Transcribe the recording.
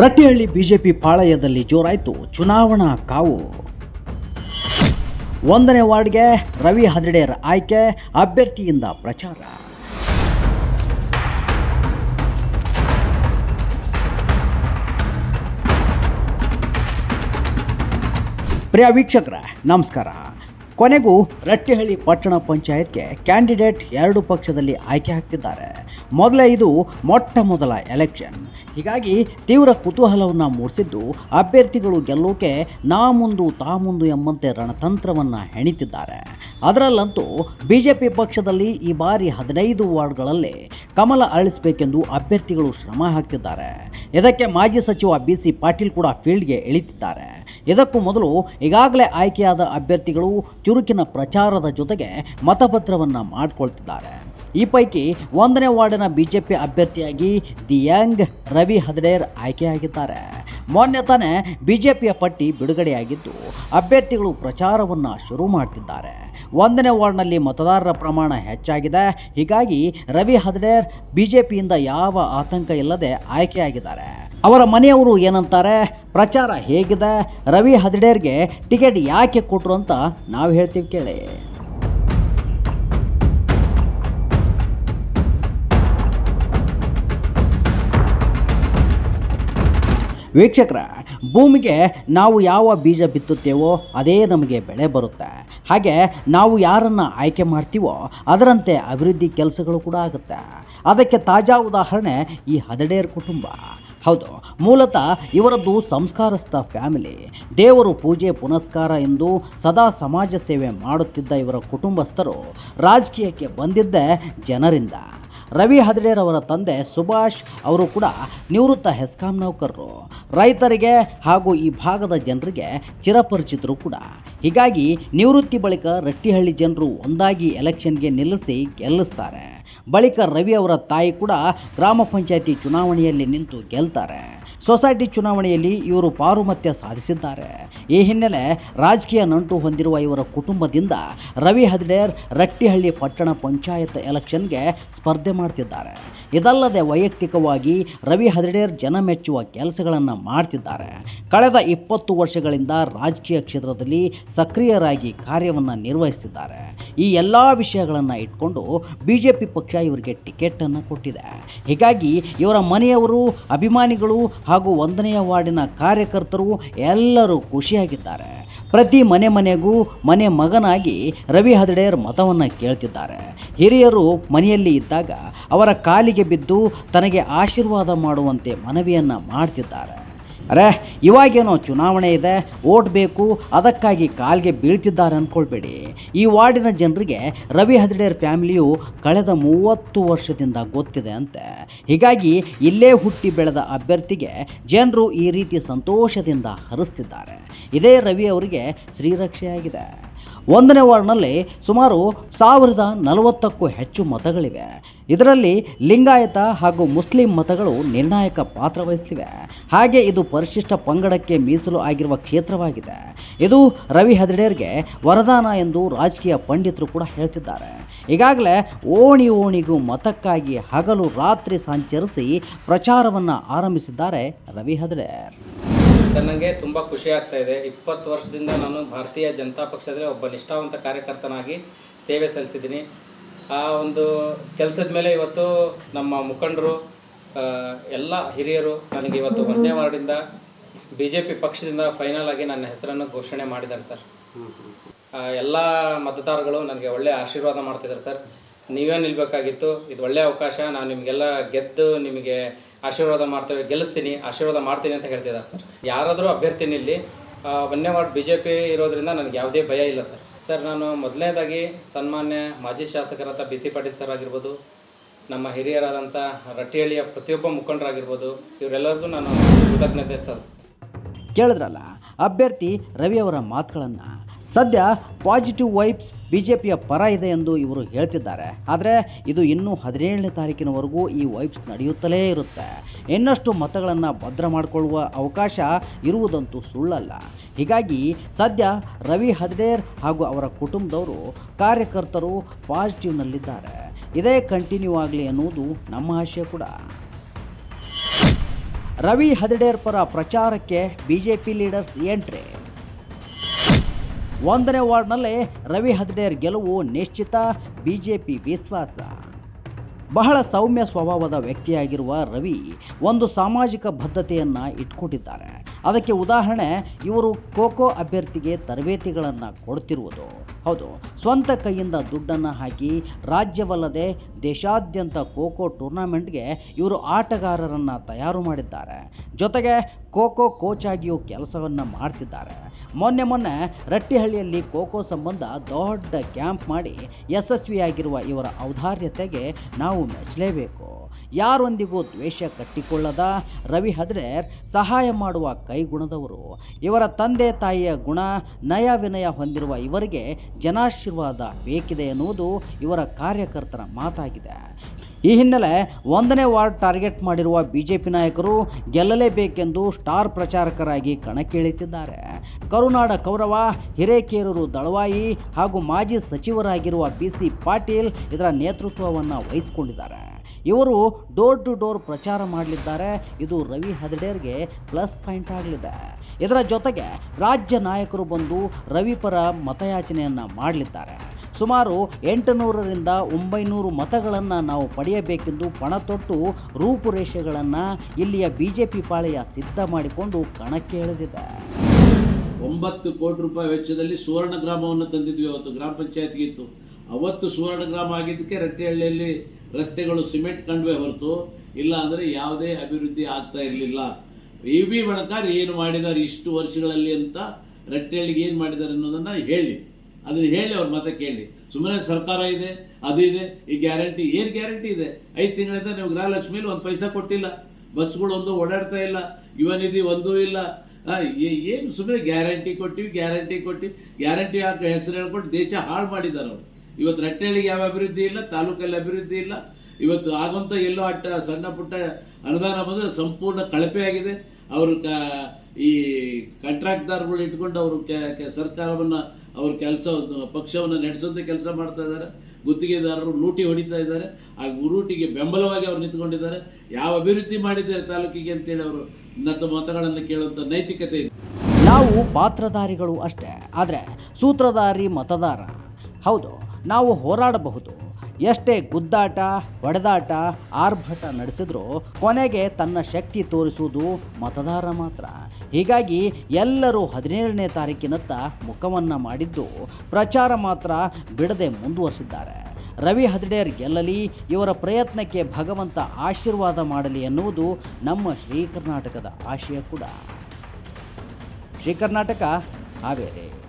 Rattihalli BJP ಪಾಳಯದಲ್ಲಿ ಜೋರಾಯಿತು ಚುನಾವಣಾ ಕಾವು. ಒಂದನೇ ವಾರ್ಡ್ಗೆ ರವಿ ಹದಿಡೇರ್ ಆಯ್ಕೆ, ಅಭ್ಯರ್ಥಿಯಿಂದ ಪ್ರಚಾರ. ಪ್ರಿಯ ವೀಕ್ಷಕರ, ನಮಸ್ಕಾರ. ಕೊನೆಗೂ ರಟ್ಟಿಹಳ್ಳಿ ಪಟ್ಟಣ ಪಂಚಾಯತ್ಗೆ ಕ್ಯಾಂಡಿಡೇಟ್ ಎರಡು ಪಕ್ಷದಲ್ಲಿ ಆಯ್ಕೆ ಆಗ್ತಿದ್ದಾರೆ ಮೊದಲೇ ಇದು ಮೊಟ್ಟ ಮೊದಲ ಎಲೆಕ್ಷನ್. ಹೀಗಾಗಿ ತೀವ್ರ ಕುತೂಹಲವನ್ನು ಮೂಡಿಸಿದ್ದು ಅಭ್ಯರ್ಥಿಗಳು ಗೆಲ್ಲೋಕೆ ನಾ ಮುಂದು ತಾ ಮುಂದು ಎಂಬಂತೆ ರಣತಂತ್ರವನ್ನು ಹೆಣಿತಿದ್ದಾರೆ. ಅದರಲ್ಲಂತೂ ಬಿಜೆಪಿ ಪಕ್ಷದಲ್ಲಿ ಈ ಬಾರಿ ಹದಿನೈದು ವಾರ್ಡ್ಗಳಲ್ಲಿ ಕಮಲ ಅಳಿಸಬೇಕೆಂದು ಅಭ್ಯರ್ಥಿಗಳು ಶ್ರಮ ಹಾಕ್ತಿದ್ದಾರೆ. ಇದಕ್ಕೆ ಮಾಜಿ ಸಚಿವ ಬಿ ಸಿ ಪಾಟೀಲ್ ಕೂಡ ಫೀಲ್ಡ್ಗೆ ಇಳಿತಿದ್ದಾರೆ. ಇದಕ್ಕೂ ಮೊದಲು ಈಗಾಗಲೇ ಆಯ್ಕೆಯಾದ ಅಭ್ಯರ್ಥಿಗಳು ಚುರುಕಿನ ಪ್ರಚಾರದ ಜೊತೆಗೆ ಮತಪತ್ರವನ್ನು ಮಾಡಿಕೊಳ್ತಿದ್ದಾರೆ. ಈ ಪೈಕಿ ಒಂದನೇ ವಾರ್ಡಿನ ಬಿಜೆಪಿ ಅಭ್ಯರ್ಥಿಯಾಗಿ ದಿಯಾಂಗ್ ರವಿ ಹದಡೇರ್ ಆಯ್ಕೆಯಾಗಿದ್ದಾರೆ. ಮೊನ್ನೆ ತಾನೇ ಬಿಜೆಪಿಯ ಪಟ್ಟಿ ಬಿಡುಗಡೆಯಾಗಿದ್ದು, ಅಭ್ಯರ್ಥಿಗಳು ಪ್ರಚಾರವನ್ನು ಶುರು ಮಾಡ್ತಿದ್ದಾರೆ. ಒಂದನೇ ವಾರ್ಡ್ನಲ್ಲಿ ಮತದಾರರ ಪ್ರಮಾಣ ಹೆಚ್ಚಾಗಿದೆ. ಹೀಗಾಗಿ ರವಿ ಹದಡೇರ್ ಬಿಜೆಪಿಯಿಂದ ಯಾವ ಆತಂಕ ಇಲ್ಲದೆ ಆಯ್ಕೆಯಾಗಿದ್ದಾರೆ. ಅವರ ಮನೆಯವರು ಏನಂತಾರೆ? ಪ್ರಚಾರ ಹೇಗಿದೆ. ರವಿ ಹದಡೇರ್ಗೆ ಟಿಕೆಟ್ ಯಾಕೆ ಕೊಟ್ಟರು ಅಂತ ನಾವು ಹೇಳ್ತೀವಿ ಕೇಳಿ. ವೀಕ್ಷಕರ, ಭೂಮಿಗೆ ನಾವು ಯಾವ ಬೀಜ ಬಿತ್ತುತ್ತೇವೋ ಅದೇ ನಮಗೆ ಬೆಳೆ ಬರುತ್ತೆ. ಹಾಗೆ ನಾವು ಯಾರನ್ನು ಆಯ್ಕೆ ಮಾಡ್ತೀವೋ ಅದರಂತೆ ಅಭಿವೃದ್ಧಿ ಕೆಲಸಗಳು ಕೂಡ ಆಗುತ್ತೆ. ಅದಕ್ಕೆ ತಾಜಾ ಉದಾಹರಣೆ ಈ ಹದಡೇರ್ ಕುಟುಂಬ. ಹೌದು, ಮೂಲತಃ ಇವರದ್ದು ಸಂಸ್ಕಾರಸ್ಥ ಫ್ಯಾಮಿಲಿ. ದೇವರು ಪೂಜೆ, ಪುನಸ್ಕಾರ ಎಂದು ಸದಾ ಸಮಾಜ ಸೇವೆ ಮಾಡುತ್ತಿದ್ದ ಇವರ ಕುಟುಂಬಸ್ಥರು ರಾಜಕೀಯಕ್ಕೆ ಬಂದಿದ್ದೇ ಜನರಿಂದ. ರವಿ ಹದಡೇರ್ ಅವರ ತಂದೆ ಸುಭಾಷ್ ಅವರು ಕೂಡ ನಿವೃತ್ತ ಹೆಸ್ಕಾಂ ನೌಕರರು. ರೈತರಿಗೆ ಹಾಗೂ ಈ ಭಾಗದ ಜನರಿಗೆ ಚಿರಪರಿಚಿತರು ಕೂಡ. ಹೀಗಾಗಿ ನಿವೃತ್ತಿ ಬಳಿಕ ರಟ್ಟಿಹಳ್ಳಿ ಜನರು ಒಂದಾಗಿ ಎಲೆಕ್ಷನ್ಗೆ ನಿಲ್ಲಿಸಿ ಗೆಲ್ಲಿಸ್ತಾರೆ. ಬಳಿಕ ರವಿ ಅವರ ತಾಯಿ ಕೂಡ ಗ್ರಾಮ ಪಂಚಾಯಿತಿ ಚುನಾವಣೆಯಲ್ಲಿ ನಿಂತು ಗೆಲ್ತಾರೆ. ಸೊಸೈಟಿ ಚುನಾವಣೆಯಲ್ಲಿ ಇವರು ಪಾರುಮತ್ಯ ಸಾಧಿಸಿದ್ದಾರೆ. ಈ ಹಿನ್ನೆಲೆ ರಾಜಕೀಯ ನಂಟು ಹೊಂದಿರುವ ಇವರ ಕುಟುಂಬದಿಂದ ರವಿ ಹದಿಡೇರ್ ರಟ್ಟಿಹಳ್ಳಿ ಪಟ್ಟಣ ಪಂಚಾಯತ್ ಎಲೆಕ್ಷನ್ಗೆ ಸ್ಪರ್ಧೆ ಮಾಡ್ತಿದ್ದಾರೆ. ಇದಲ್ಲದೆ ವೈಯಕ್ತಿಕವಾಗಿ ರವಿ ಹದಿಡೇರ್ ಜನ ಮೆಚ್ಚುವ ಕೆಲಸಗಳನ್ನು ಮಾಡ್ತಿದ್ದಾರೆ. ಕಳೆದ ಇಪ್ಪತ್ತು ವರ್ಷಗಳಿಂದ ರಾಜಕೀಯ ಕ್ಷೇತ್ರದಲ್ಲಿ ಸಕ್ರಿಯರಾಗಿ ಕಾರ್ಯವನ್ನು ನಿರ್ವಹಿಸ್ತಿದ್ದಾರೆ. ಈ ಎಲ್ಲ ವಿಷಯಗಳನ್ನು ಇಟ್ಕೊಂಡು ಬಿ ಜೆ ಪಿ ಪಕ್ಷ ಇವರಿಗೆ ಟಿಕೆಟನ್ನು ಕೊಟ್ಟಿದೆ. ಹೀಗಾಗಿ ಇವರ ಮನೆಯವರು, ಅಭಿಮಾನಿಗಳು ಹಾಗೂ ಒಂದನೆಯ ವಾರ್ಡಿನ ಕಾರ್ಯಕರ್ತರು ಎಲ್ಲರೂ ಖುಷಿಯಾಗಿದ್ದಾರೆ. ಪ್ರತಿ ಮನೆ ಮನೆಗೂ ಮನೆ ಮಗನಾಗಿ ರವಿ ಹದಿಡೇರ್ ಮತವನ್ನು ಕೇಳ್ತಿದ್ದಾರೆ. ಹಿರಿಯರು ಮನೆಯಲ್ಲಿ ಇದ್ದಾಗ ಅವರ ಕಾಲಿಗೆ ಬಿದ್ದು ತನಗೆ ಆಶೀರ್ವಾದ ಮಾಡುವಂತೆ ಮನವಿಯನ್ನು ಮಾಡ್ತಿದ್ದಾರೆ. ಅರೆ, ಇವಾಗೇನೋ ಚುನಾವಣೆ ಇದೆ ಓಟ್ ಬೇಕು, ಅದಕ್ಕಾಗಿ ಕಾಲ್ಗೆ ಬೀಳ್ತಿದ್ದಾರೆ ಅಂದ್ಕೊಳ್ಬೇಡಿ ಈ ವಾರ್ಡಿನ ಜನರಿಗೆ ರವಿ ಹದಿಡೇರ್ ಫ್ಯಾಮಿಲಿಯು ಕಳೆದ ಮೂವತ್ತು ವರ್ಷದಿಂದ ಗೊತ್ತಿದೆ ಅಂತೆ. ಹೀಗಾಗಿ ಇಲ್ಲೇ ಹುಟ್ಟಿ ಬೆಳೆದ ಅಭ್ಯರ್ಥಿಗೆ ಜನರು ಈ ರೀತಿ ಸಂತೋಷದಿಂದ ಹರಿಸ್ತಿದ್ದಾರೆ. ಇದೇ ರವಿ ಅವರಿಗೆ ಶ್ರೀರಕ್ಷೆಯಾಗಿದೆ ಒಂದನೇ ವಾರ್ಡ್ನಲ್ಲಿ ಸುಮಾರು ಸಾವಿರದ ನಲವತ್ತಕ್ಕೂ ಹೆಚ್ಚು ಮತಗಳಿವೆ. ಇದರಲ್ಲಿ ಲಿಂಗಾಯತ ಹಾಗೂ ಮುಸ್ಲಿಂ ಮತಗಳು ನಿರ್ಣಾಯಕ ಪಾತ್ರ ವಹಿಸಿವೆ ಹಾಗೆ ಇದು ಪರಿಶಿಷ್ಟ ಪಂಗಡಕ್ಕೆ ಮೀಸಲು ಆಗಿರುವ ಕ್ಷೇತ್ರವಾಗಿದೆ. ಇದು ರವಿ ಹದಿಡೇರ್ಗೆ ವರದಾನ ಎಂದು ರಾಜಕೀಯ ಪಂಡಿತರು ಕೂಡ ಹೇಳ್ತಿದ್ದಾರೆ. ಈಗಾಗಲೇ ಓಣಿ ಓಣಿಗೂ ಮತಕ್ಕಾಗಿ ಹಗಲು ರಾತ್ರಿ ಸಂಚರಿಸಿ ಪ್ರಚಾರವನ್ನು ಆರಂಭಿಸಿದ್ದಾರೆ ರವಿ ಹದಿಡೇರ್ ನನಗೆ ತುಂಬ ಖುಷಿ ಆಗ್ತಾ ಇದೆ. ಇಪ್ಪತ್ತು ವರ್ಷದಿಂದ ನಾನು ಭಾರತೀಯ ಜನತಾ ಪಕ್ಷದಲ್ಲಿ ಒಬ್ಬ ನಿಷ್ಠಾವಂತ ಕಾರ್ಯಕರ್ತನಾಗಿ ಸೇವೆ ಸಲ್ಲಿಸಿದ್ದೀನಿ. ಆ ಒಂದು ಕೆಲಸದ ಮೇಲೆ ಇವತ್ತು ನಮ್ಮ ಮುಖಂಡರು ಎಲ್ಲ ಹಿರಿಯರು ನನಗೆ ಇವತ್ತು ಒಂದೇ ವಾರ್ಡಿಂದ ಬಿ ಜೆ ಪಿ ಪಕ್ಷದಿಂದ ಫೈನಲ್ ಆಗಿ ನನ್ನ ಹೆಸರನ್ನು ಘೋಷಣೆ ಮಾಡಿದ್ದಾರೆ ಸರ್. ಎಲ್ಲ ಮತದಾರಗಳು ನನಗೆ ಒಳ್ಳೆಯ ಆಶೀರ್ವಾದ ಮಾಡ್ತಿದ್ದಾರೆ ಸರ್. ನೀವೇ ನಿಲ್ಬೇಕಾಗಿತ್ತು. ಇದು ಒಳ್ಳೆಯ ಅವಕಾಶ. ನಾನು ನಿಮಗೆಲ್ಲ ಗೆದ್ದು ನಿಮಗೆ ಆಶೀರ್ವಾದ ಮಾಡ್ತೇವೆ, ಗೆಲ್ಲಿಸ್ತೀನಿ, ಆಶೀರ್ವಾದ ಮಾಡ್ತೀನಿ ಅಂತ ಹೇಳ್ತಿದ್ದಾರೆ ಸರ್. ಯಾರಾದರೂ ಅಭ್ಯರ್ಥಿ ಇಲ್ಲಿ ಒಂದನೇ ವಾರ್ಡ್ ಬಿ ಜೆ ಪಿ ಇರೋದ್ರಿಂದ ನನಗೆ ಯಾವುದೇ ಭಯ ಇಲ್ಲ ಸರ್. ಸರ್, ನಾನು ಮೊದಲನೇದಾಗಿ ಸನ್ಮಾನ್ಯ ಮಾಜಿ ಶಾಸಕರಾದ ಬಿ ಸಿ ಪಾಟೀಲ್ ಸರ್ ಆಗಿರ್ಬೋದು, ನಮ್ಮ ಹಿರಿಯರಾದಂಥ ರಟ್ಟಿಹಳ್ಳಿಯ ಪ್ರತಿಯೊಬ್ಬ ಮುಖಂಡರಾಗಿರ್ಬೋದು, ಇವರೆಲ್ಲರಿಗೂ ನಾನು ಕೃತಜ್ಞತೆ ಸಲ್ಲಿಸ್ತೀನಿ. ಕೇಳಿದ್ರಲ್ಲ, ಅಭ್ಯರ್ಥಿ ರವಿ ಅವರ ಮಾತುಗಳನ್ನು ಸದ್ಯ ಪಾಸಿಟಿವ್ ವೈಬ್ಸ್ ಬಿ ಜೆ ಪಿಯ ಪರ ಇದೆ ಎಂದು ಇವರು ಹೇಳ್ತಿದ್ದಾರೆ. ಆದರೆ ಇದು ಇನ್ನೂ ಹದಿನೇಳನೇ ತಾರೀಕಿನವರೆಗೂ ಈ ವೈಬ್ಸ್ ನಡೆಯುತ್ತಲೇ ಇರುತ್ತೆ. ಇನ್ನಷ್ಟು ಮತಗಳನ್ನು ಭದ್ರ ಮಾಡಿಕೊಳ್ಳುವ ಅವಕಾಶ ಇರುವುದಂತೂ ಸುಳ್ಳಲ್ಲ. ಹೀಗಾಗಿ ಸದ್ಯ ರವಿ ಹದ್ದೇರ್ ಹಾಗೂ ಅವರ ಕುಟುಂಬದವರು ಕಾರ್ಯಕರ್ತರು ಪಾಸಿಟಿವ್ನಲ್ಲಿದ್ದಾರೆ. ಇದೇ ಕಂಟಿನ್ಯೂ ಆಗಲಿ ಎನ್ನುವುದು ನಮ್ಮ ಆಶಯ ಕೂಡ. ರವಿ ಹದಿಡೇರ್ ಪರ ಪ್ರಚಾರಕ್ಕೆ ಬಿಜೆಪಿ ಲೀಡರ್ಸ್ ಎಂಟ್ರಿ. ಒಂದನೇ ವಾರ್ಡ್ನಲ್ಲಿ ರವಿ ಹದಿನೇರ್ ಗೆಲುವು ನಿಶ್ಚಿತ, ಬಿಜೆಪಿ ವಿಶ್ವಾಸ. ಬಹಳ ಸೌಮ್ಯ ಸ್ವಭಾವದ ವ್ಯಕ್ತಿಯಾಗಿರುವ ರವಿ ಒಂದು ಸಾಮಾಜಿಕ ಬದ್ಧತೆಯನ್ನು ಇಟ್ಕೊಂಡಿದ್ದಾರೆ ಅದಕ್ಕೆ ಉದಾಹರಣೆ, ಇವರು ಖೋಖೋ ಅಭ್ಯರ್ಥಿಗೆ ತರಬೇತಿಗಳನ್ನು ಕೊಡ್ತಿರುವುದು. ಹೌದು, ಸ್ವಂತ ಕೈಯಿಂದ ದುಡ್ಡನ್ನು ಹಾಕಿ ರಾಜ್ಯವಲ್ಲದೆ ದೇಶಾದ್ಯಂತ ಖೋಖೋ ಟೂರ್ನಮೆಂಟ್ಗೆ ಇವರು ಆಟಗಾರರನ್ನು ತಯಾರು ಮಾಡಿದ್ದಾರೆ. ಜೊತೆಗೆ ಖೋಖೋ ಕೋಚ್ ಆಗಿಯೂ ಕೆಲಸವನ್ನು ಮಾಡ್ತಿದ್ದಾರೆ. ಮೊನ್ನೆ ಮೊನ್ನೆ ರಟ್ಟಿಹಳ್ಳಿಯಲ್ಲಿ ಖೋಖೋ ಸಂಬಂಧ ದೊಡ್ಡ ಕ್ಯಾಂಪ್ ಮಾಡಿ ಯಶಸ್ವಿಯಾಗಿರುವ ಇವರ ಔದಾರ್ಯತೆಗೆ ನಾವು ಮೆಚ್ಚಲೇಬೇಕು. ಯಾರೊಂದಿಗೂ ದ್ವೇಷ ಕಟ್ಟಿಕೊಳ್ಳದ ರವಿ ಹದ್ರೇರ್ ಸಹಾಯ ಮಾಡುವ ಕೈಗುಣದವರು. ಇವರ ತಂದೆ ತಾಯಿಯ ಗುಣ, ನಯ ವಿನಯ ಹೊಂದಿರುವ ಇವರಿಗೆ ಜನಾಶೀರ್ವಾದ ಬೇಕಿದೆ ಎನ್ನುವುದು ಇವರ ಕಾರ್ಯಕರ್ತರ ಮಾತಾಗಿದೆ. ಈ ಹಿನ್ನೆಲೆ ಒಂದನೇ ವಾರ್ಡ್ ಟಾರ್ಗೆಟ್ ಮಾಡಿರುವ ಬಿಜೆಪಿ ನಾಯಕರು ಗೆಲ್ಲಲೇಬೇಕೆಂದು ಸ್ಟಾರ್ ಪ್ರಚಾರಕರಾಗಿ ಕಣಕ್ಕಿಳಿತಿದ್ದಾರೆ. ಕರುನಾಡ ಕೌರವ, ಹಿರೇಕೇರೂರು ದಳವಾಯಿ ಹಾಗೂ ಮಾಜಿ ಸಚಿವರಾಗಿರುವ ಬಿ ಸಿ ಪಾಟೀಲ್ ಇದರ ನೇತೃತ್ವವನ್ನು ವಹಿಸಿಕೊಂಡಿದ್ದಾರೆ. ಇವರು ಡೋರ್ ಟು ಡೋರ್ ಪ್ರಚಾರ ಮಾಡಲಿದ್ದಾರೆ. ಇದು ರವಿ ಹದಡೇರ್ಗೆ ಪ್ಲಸ್ ಪಾಯಿಂಟ್ ಆಗಲಿದೆ. ಇದರ ಜೊತೆಗೆ ರಾಜ್ಯ ನಾಯಕರು ಬಂದು ರವಿ ಪರ ಮತಯಾಚನೆಯನ್ನು ಮಾಡಲಿದ್ದಾರೆ. ಸುಮಾರು ಎಂಟುನೂರರಿಂದ ಒಂಬೈನೂರು ಮತಗಳನ್ನು ನಾವು ಪಡೆಯಬೇಕೆಂದು ಪಣ ತೊಟ್ಟು ರೂಪುರೇಷೆಗಳನ್ನು ಇಲ್ಲಿಯ ಬಿ ಜೆ ಪಿ ಪಾಳೆಯ ಸಿದ್ಧ ಮಾಡಿಕೊಂಡು ಕಣಕ್ಕೆ ಇಳಿದಿದೆ ಒಂಬತ್ತು ಕೋಟಿ ರೂಪಾಯಿ ವೆಚ್ಚದಲ್ಲಿ ಸುವರ್ಣ ಗ್ರಾಮವನ್ನು ತಂದಿದ್ವಿ ಅವತ್ತು, ಗ್ರಾಮ ಪಂಚಾಯತ್ಗೆ ಇತ್ತು. ಅವತ್ತು ಸುವರ್ಣ ಗ್ರಾಮ ಆಗಿದ್ದಕ್ಕೆ ರಟ್ಟಿಹಳ್ಳಿಯಲ್ಲಿ ರಸ್ತೆಗಳು ಸಿಮೆಂಟ್ ಕಂಡ್ವೆ ಹೊರತು, ಇಲ್ಲ ಅಂದರೆ ಯಾವುದೇ ಅಭಿವೃದ್ಧಿ ಆಗ್ತಾ ಇರಲಿಲ್ಲ. ಇ ಬಿ ಬಣಕಾರ್ ಏನು ಮಾಡಿದ್ದಾರೆ ಇಷ್ಟು ವರ್ಷಗಳಲ್ಲಿ ಅಂತ ರಟ್ಟಿಹಳ್ಳಿಗೆ ಏನು ಮಾಡಿದ್ದಾರೆ ಅನ್ನೋದನ್ನು ಹೇಳಿ. ಅದನ್ನು ಹೇಳಿ ಅವ್ರ ಮತ ಕೇಳಿ. ಸುಮ್ಮನೆ ಸರ್ಕಾರ ಇದೆ, ಅದು ಇದೆ, ಈ ಗ್ಯಾರಂಟಿ, ಏನು ಗ್ಯಾರಂಟಿ ಇದೆ? ಐದು ತಿಂಗಳಿಂದ ನೀವು ಗೃಹಲಕ್ಷ್ಮಿಲಿ ಒಂದು ಪೈಸಾ ಕೊಟ್ಟಿಲ್ಲ. ಬಸ್ಗಳೊಂದು ಓಡಾಡ್ತಾ ಇಲ್ಲ ಯುವ ನಿಧಿ ಒಂದೂ ಇಲ್ಲ. ಏನು ಸುಮ್ಮನೆ ಗ್ಯಾರಂಟಿ ಕೊಟ್ಟಿವಿ ಗ್ಯಾರಂಟಿ ಕೊಟ್ಟಿವಿ. ಗ್ಯಾರಂಟಿ ಹಾಕೋ ಹೆಸರು ಹೇಳ್ಕೊಂಡು ದೇಶ ಹಾಳು ಮಾಡಿದ್ದಾರೆ ಅವರು. ಇವತ್ತು ರಟ್ಟೆಳಿಗೆ ಯಾವ ಅಭಿವೃದ್ಧಿ ಇಲ್ಲ, ತಾಲೂಕಲ್ಲಿ ಅಭಿವೃದ್ಧಿ ಇಲ್ಲ. ಇವತ್ತು ಆಗುವಂಥ ಎಲ್ಲೋ ಅಟ್ಟ ಸಣ್ಣ ಪುಟ್ಟ ಅನುದಾನ ಬಂದರೆ ಸಂಪೂರ್ಣ ಕಳಪೆಯಾಗಿದೆ ಅವರು ಕ, ಈ ಕಾಂಟ್ರಾಕ್ಟ್ದಾರ್ಗಳು ಇಟ್ಕೊಂಡು ಅವರು ಸರ್ಕಾರವನ್ನು ಅವ್ರ ಕೆಲಸ ಪಕ್ಷವನ್ನು ನಡೆಸೋದೇ ಕೆಲಸ ಮಾಡ್ತಾ ಇದ್ದಾರೆ. ಗುತ್ತಿಗೆದಾರರು ಲೂಟಿ ಹೊಡಿತಾ ಇದ್ದಾರೆ. ಆ ಲೂಟಿಗೆ ಬೆಂಬಲವಾಗಿ ಅವ್ರು ನಿಂತ್ಕೊಂಡಿದ್ದಾರೆ. ಯಾವ ಅಭಿವೃದ್ಧಿ ಮಾಡಿದ್ದಾರೆ ತಾಲೂಕಿಗೆ ಅಂತೇಳಿ ಅವರು ನನ್ನ ಮತಗಳನ್ನು ಕೇಳುವಂಥ ನೈತಿಕತೆ ಇದೆ. ನಾವು ಪಾತ್ರಧಾರಿಗಳು ಅಷ್ಟೇ, ಆದರೆ ಸೂತ್ರಧಾರಿ ಮತದಾರ. ಹೌದು, ನಾವು ಹೋರಾಡಬಹುದು. ಎಷ್ಟೇ ಗುದ್ದಾಟ, ಹೊಡೆದಾಟ, ಆರ್ಭಟ ನಡೆಸಿದ್ರೂ ಕೊನೆಗೆ ತನ್ನ ಶಕ್ತಿ ತೋರಿಸುವುದು ಮತದಾರ ಮಾತ್ರ. ಹೀಗಾಗಿ ಎಲ್ಲರೂ ಹದಿನೇಳನೇ ತಾರೀಕಿನತ್ತ ಮುಖವನ್ನು ಮಾಡಿದ್ದು ಪ್ರಚಾರ ಮಾತ್ರ ಬಿಡದೆ ಮುಂದುವರಿಸಿದ್ದಾರೆ. ರವಿ ಹದಿಡೇರ್ ಗೆಲ್ಲಲಿ, ಇವರ ಪ್ರಯತ್ನಕ್ಕೆ ಭಗವಂತ ಆಶೀರ್ವಾದ ಮಾಡಲಿ ಎನ್ನುವುದು ನಮ್ಮ ಶ್ರೀ ಕರ್ನಾಟಕದ ಆಶಯ ಕೂಡ. ಶ್ರೀ ಕರ್ನಾಟಕ ಹಾವೇರಿ.